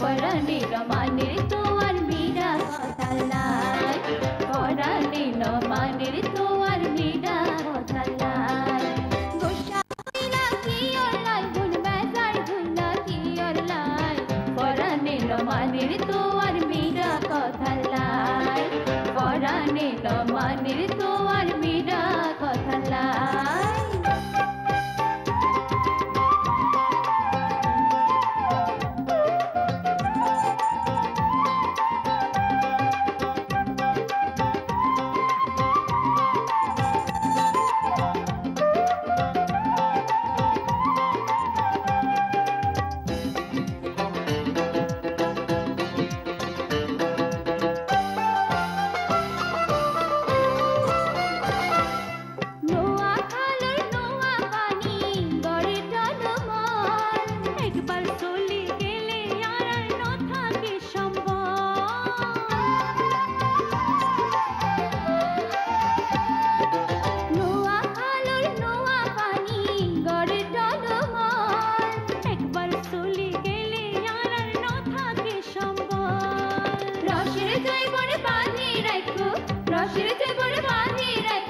পরাণে রমানের তোয়ার মীরা হতালায়। পরাণে রমানের তোয়ার মীরা হতালায়। রমানের তোয়ার মীরা কথা লাই পরাণে রমানের তোয়ার अक्षर से गुण बांधे रख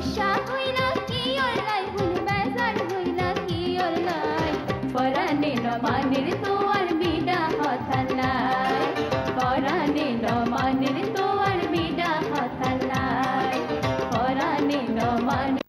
গুসা হইলা কি অলাই ভুল বেজার কি অলাই পরানে নমানের তো আর বিডা হতা নাই পরানে নমানের তো আর বিডা হতা নাই পরানে নমানের